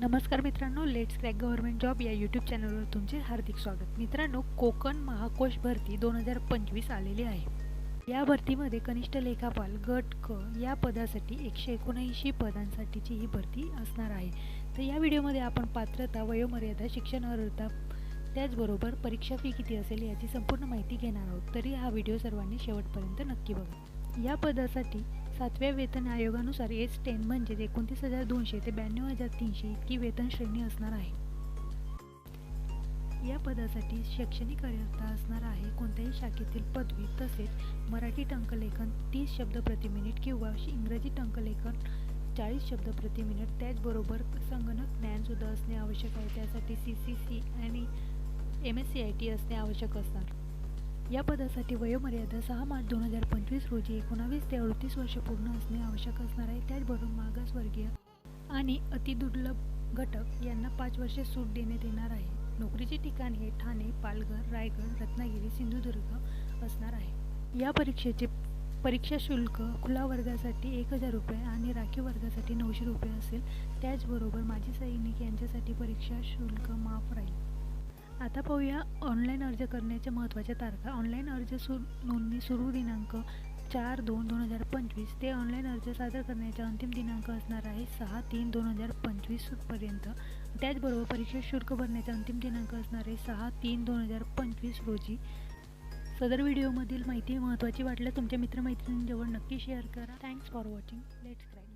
नमस्कार मित्रांनो let's crack government job या यूट्यूब चॅनलवर तुमचे हार्दिक स्वागत. मित्रांनो कोकण महाकोश भरती दोन हजार पंचवीस आलेली आहे. या भरतीमध्ये कनिष्ठ लेखापाल गट क या पदासाठी एकशे एकोणऐंशी पदांसाठीची ही भरती असणार आहे. तर या व्हिडिओमध्ये आपण पात्रता वयोमर्यादा शिक्षण अर्हता त्याचबरोबर परीक्षा फी किती असेल याची संपूर्ण माहिती घेणार आहोत. तरी हा व्हिडिओ सर्वांनी शेवटपर्यंत नक्की बघा. या पदासाठी सातव्या वेतन आयोगानुसार एस टेन म्हणजेच एकोणतीस हजार दोनशे ते ब्याण्णव हजार तीनशे इतकी वेतन श्रेणी असणार आहे. या पदासाठी शैक्षणिक अर्हता असणार आहे कोणत्याही शाखेतील पदवी तसेच मराठी टंकलेखन तीस शब्द प्रति मिनिट किंवा इंग्रजी टंकलेखन चाळीस शब्द प्रति मिनिट त्याचबरोबर संगणक ज्ञानसुद्धा असणे आवश्यक आहे. त्यासाठी सी सी सी आणि M S C I T असणे आवश्यक असणार. या पदासाठी वयोमर्यादा सहा मार्च दोन हजार पंचवीस रोजी एकोणावीस ते अडतीस वर्ष पूर्ण असणे आवश्यक असणार आहे. त्याचबरोबर मागासवर्गीय आणि अतिदुर्लभ घटक यांना पाच वर्षे सूट देण्यात येणार आहे. नोकरीचे ठिकाण हे ठाणे पालघर रायगड रत्नागिरी सिंधुदुर्ग असणार आहे. या परीक्षेचे परीक्षा शुल्क खुला वर्गासाठी एक हजार रुपये आणि राखीव वर्गासाठी नऊशे रुपये असेल. त्याचबरोबर माजी सैनिक यांच्यासाठी परीक्षा शुल्क माफ राहील. आता पाहूया ऑनलाईन अर्ज करण्याच्या महत्त्वाच्या तारखा. ऑनलाईन अर्ज सु नोंदणी सुरू दिनांक चार दोन दोन हजार पंचवीस. ते ऑनलाईन अर्ज सादर करण्याचा अंतिम दिनांक असणार आहे सहा तीन दोन हजार पंचवीसपर्यंत त्याचबरोबर परीक्षा शुल्क भरण्याचा अंतिम दिनांक असणार आहे सहा तीन दोन हजार पंचवीस रोजी. सदर व्हिडिओमधील माहिती महत्त्वाची वाटल्यास तुमच्या मित्रमैत्रिणींजवळ नक्की शेअर करा. Thanks for watching let's crack